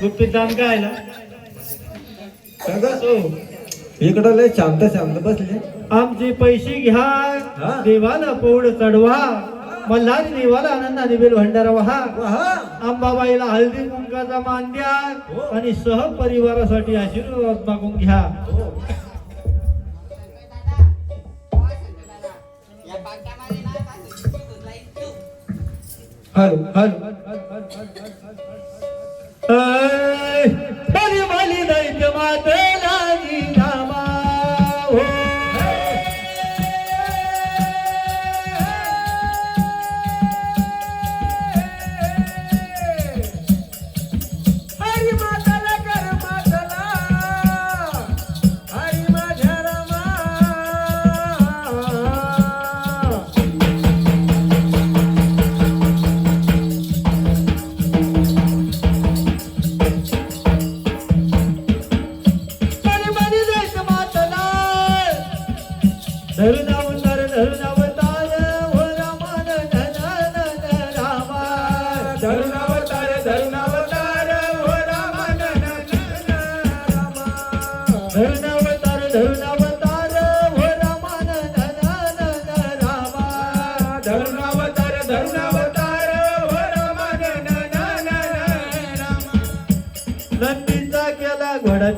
गुप्पीदान काय ना इकडं लय शांत शांत बसले. आमचे पैसे घ्या देवाला पोड चढवा मला देवाला आनंदाने बेल भंडारा व्हा. अंबाबाईला हळदी कुंकाचा मान द्या हो. आणि सहपरिवारासाठी आशीर्वाद मागून घ्या. हॅलो हॅलो धनावतार धनावतार हो रामान धनान रामा धनावतार धनावतार हो रामान धनान रामा. नंदीचा केला घोडा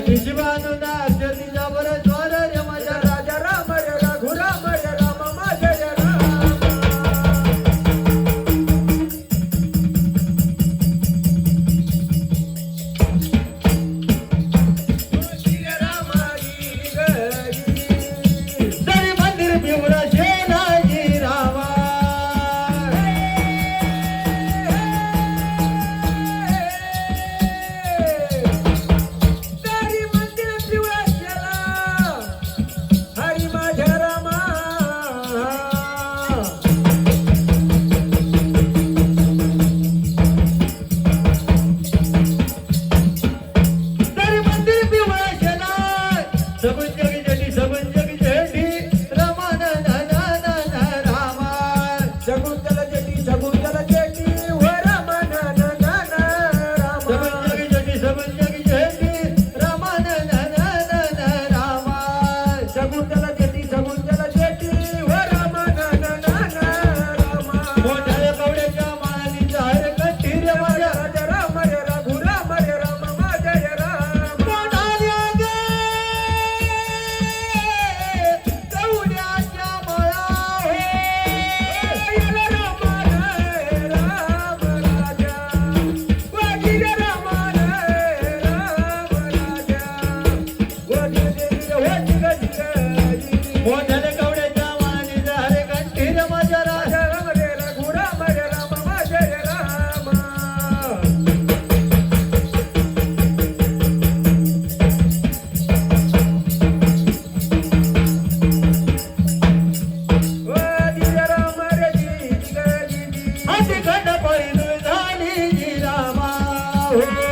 Aqui de lá. হলে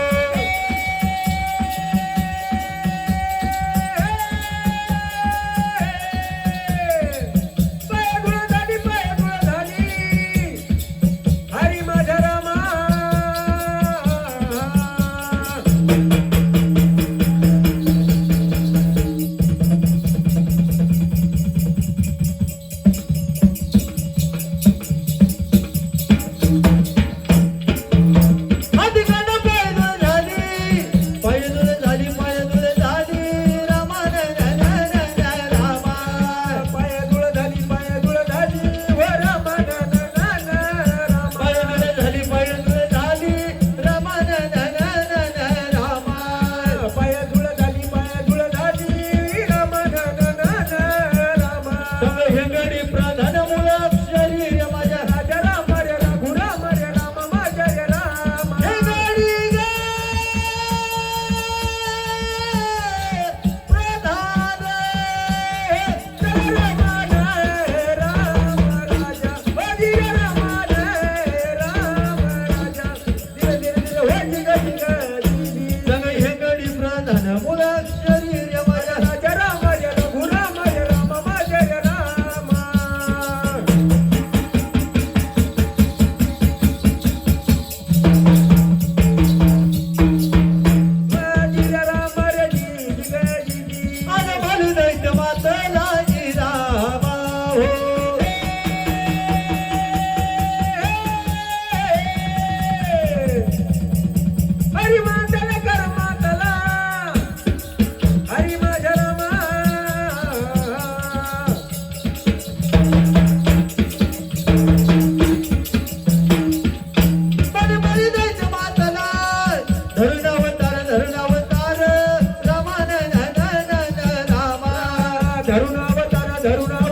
ધરુણાવતાર ધરુણા